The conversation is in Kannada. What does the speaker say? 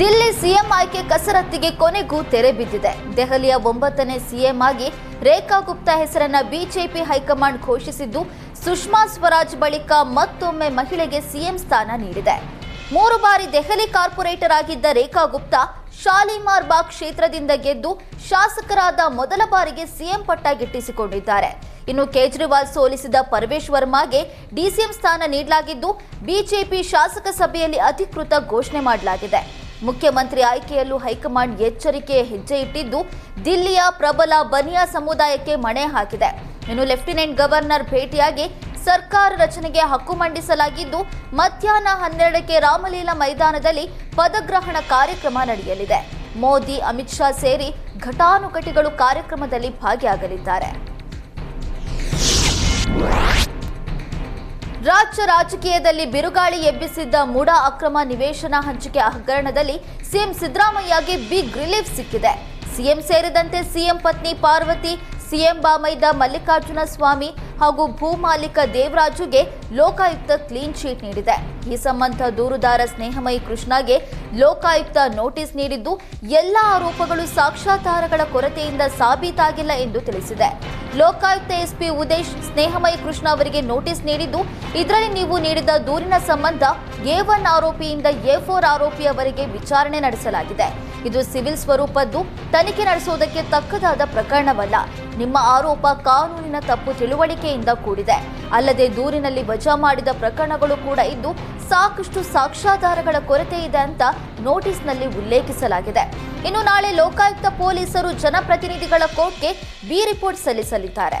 ದಿಲ್ಲಿ ಸಿಎಂ ಆಯ್ಕೆ ಕಸರತ್ತಿಗೆ ಕೊನೆಗೂ ತೆರೆ ಬಿದ್ದಿದೆ. ದೆಹಲಿಯ ಒಂಬತ್ತನೇ ಸಿಎಂ ಆಗಿ ರೇಖಾ ಗುಪ್ತಾ ಹೆಸರನ್ನ ಬಿಜೆಪಿ ಹೈಕಮಾಂಡ್ ಘೋಷಿಸಿದ್ದು, ಸುಷ್ಮಾ ಸ್ವರಾಜ್ ಬಳಿಕ ಮತ್ತೊಮ್ಮೆ ಮಹಿಳೆಗೆ ಸಿಎಂ ಸ್ಥಾನ ನೀಡಿದೆ. ಮೂರು ಬಾರಿ ದೆಹಲಿ ಕಾರ್ಪೊರೇಟರ್ ಆಗಿದ್ದ ರೇಖಾ ಗುಪ್ತಾ ಶಾಲಿಮಾರ್ ಬಾಗ್ ಕ್ಷೇತ್ರದಿಂದ ಗೆದ್ದು ಶಾಸಕರಾದ ಮೊದಲ ಬಾರಿಗೆ ಸಿಎಂ ಪಟ್ಟ ಗಿಟ್ಟಿಸಿಕೊಂಡಿದ್ದಾರೆ ಇನ್ನು ಕೇಜ್ರಿವಾಲ್ ಸೋಲಿಸಿದ ಪರಮೇಶ್ ವರ್ಮಾಗೆ ಡಿಸಿಎಂ ಸ್ಥಾನ ನೀಡಲಾಗಿದ್ದು, ಬಿಜೆಪಿ ಶಾಸಕ ಸಭೆಯಲ್ಲಿ ಅಧಿಕೃತ ಘೋಷಣೆ ಮಾಡಲಾಗಿದೆ. ಮುಖ್ಯಮಂತ್ರಿ ಆಯ್ಕೆಯಲ್ಲೂ ಹೈಕಮಾಂಡ್ ಎಚ್ಚರಿಕೆ ಹೆಜ್ಜೆ ಇಟ್ಟಿದ್ದು, ದಿಲ್ಲಿಯ ಪ್ರಬಲ ಬನಿಯಾ ಸಮುದಾಯಕ್ಕೆ ಮಣೆ ಹಾಕಿದೆ. ಇನ್ನು ಲೆಫ್ಟಿನೆಂಟ್ ಗವರ್ನರ್ ಭೇಟಿಯಾಗಿ ಸರ್ಕಾರ ರಚನೆಗೆ ಹಕ್ಕು ಮಂಡಿಸಲಾಗಿದ್ದು, ಮಧ್ಯಾಹ್ನ ಹನ್ನೆರಡಕ್ಕೆ ರಾಮಲೀಲಾ ಮೈದಾನದಲ್ಲಿ ಪದಗ್ರಹಣ ಕಾರ್ಯಕ್ರಮ ನಡೆಯಲಿದೆ. ಮೋದಿ, ಅಮಿತ್ ಶಾ ಸೇರಿ ಘಟಾನುಘಟಿಗಳು ಕಾರ್ಯಕ್ರಮದಲ್ಲಿ ಭಾಗಿಯಾಗಲಿದ್ದಾರೆ. ರಾಜ್ಯ ರಾಜಕೀಯದಲ್ಲಿ ಬಿರುಗಾಳಿ ಎಬ್ಬಿಸಿದ್ದ ಮೂಡ ಅಕ್ರಮ ನಿವೇಶನ ಹಂಚಿಕೆ ಹಗರಣದಲ್ಲಿ ಸಿಎಂ ಸಿದ್ದರಾಮಯ್ಯಗೆ ಬಿಗ್ ರಿಲೀಫ್ ಸಿಕ್ಕಿದೆ. ಸಿಎಂ ಸೇರಿದಂತೆ ಸಿಎಂ ಪತ್ನಿ ಪಾರ್ವತಿ ಸಿಎಂ ಬಾಮೈದ ಮಲ್ಲಿಕಾರ್ಜುನ ಸ್ವಾಮಿ ಹಾಗೂ ಭೂ ಮಾಲೀಕ ದೇವರಾಜುಗೆ ಲೋಕಾಯುಕ್ತ ಕ್ಲೀನ್ ಚೀಟ್ ನೀಡಿದೆ. ಈ ಸಂಬಂಧ ದೂರುದಾರ ಸ್ನೇಹಮಯಿ ಕೃಷ್ಣಗೆ ಲೋಕಾಯುಕ್ತ ನೋಟಿಸ್ ನೀಡಿದ್ದು, ಎಲ್ಲ ಆರೋಪಗಳು ಸಾಕ್ಷಾಧಾರಗಳ ಕೊರತೆಯಿಂದ ಸಾಬೀತಾಗಿಲ್ಲ ಎಂದು ತಿಳಿಸಿದೆ. ಲೋಕಾಯುಕ್ತ ಎಸ್ಪಿ ಉದೇಶ್ ಸ್ನೇಹಮಯಿ ಕೃಷ್ಣ ಅವರಿಗೆ ನೋಟಿಸ್ ನೀಡಿದ್ದು, ಇದರಲ್ಲಿ ನೀವು ನೀಡಿದ ದೂರಿನ ಸಂಬಂಧ ಎ ಒನ್ ಆರೋಪಿಯಿಂದ ಎ ಫೋರ್ ಆರೋಪಿಯವರೆಗೆ ವಿಚಾರಣೆ ನಡೆಸಲಾಗಿದೆ. ಇದು ಸಿವಿಲ್ ಸ್ವರೂಪದ್ದು, ತನಿಖೆ ನಡೆಸುವುದಕ್ಕೆ ತಕ್ಕದಾದ ಪ್ರಕರಣವಲ್ಲ. ನಿಮ್ಮ ಆರೋಪ ಕಾನೂನಿನ ತಪ್ಪು ತಿಳುವಳಿಕೆಯಿಂದ ಕೂಡಿದೆ. ಅಲ್ಲದೆ ದೂರಿನಲ್ಲಿ ವಜಾ ಮಾಡಿದ ಪ್ರಕರಣಗಳು ಕೂಡ ಇದ್ದು ಸಾಕಷ್ಟು ಸಾಕ್ಷ್ಯಾಧಾರಗಳ ಕೊರತೆ ಇದೆ ಅಂತ ನೋಟಿಸ್ನಲ್ಲಿ ಉಲ್ಲೇಖಿಸಲಾಗಿದೆ. ಇನ್ನು ನಾಳೆ ಲೋಕಾಯುಕ್ತ ಪೊಲೀಸರು ಜನಪ್ರತಿನಿಧಿಗಳ ಕೋರ್ಟ್ಗೆ ಬಿ ರಿಪೋರ್ಟ್ ಸಲ್ಲಿಸಲಿದ್ದಾರೆ.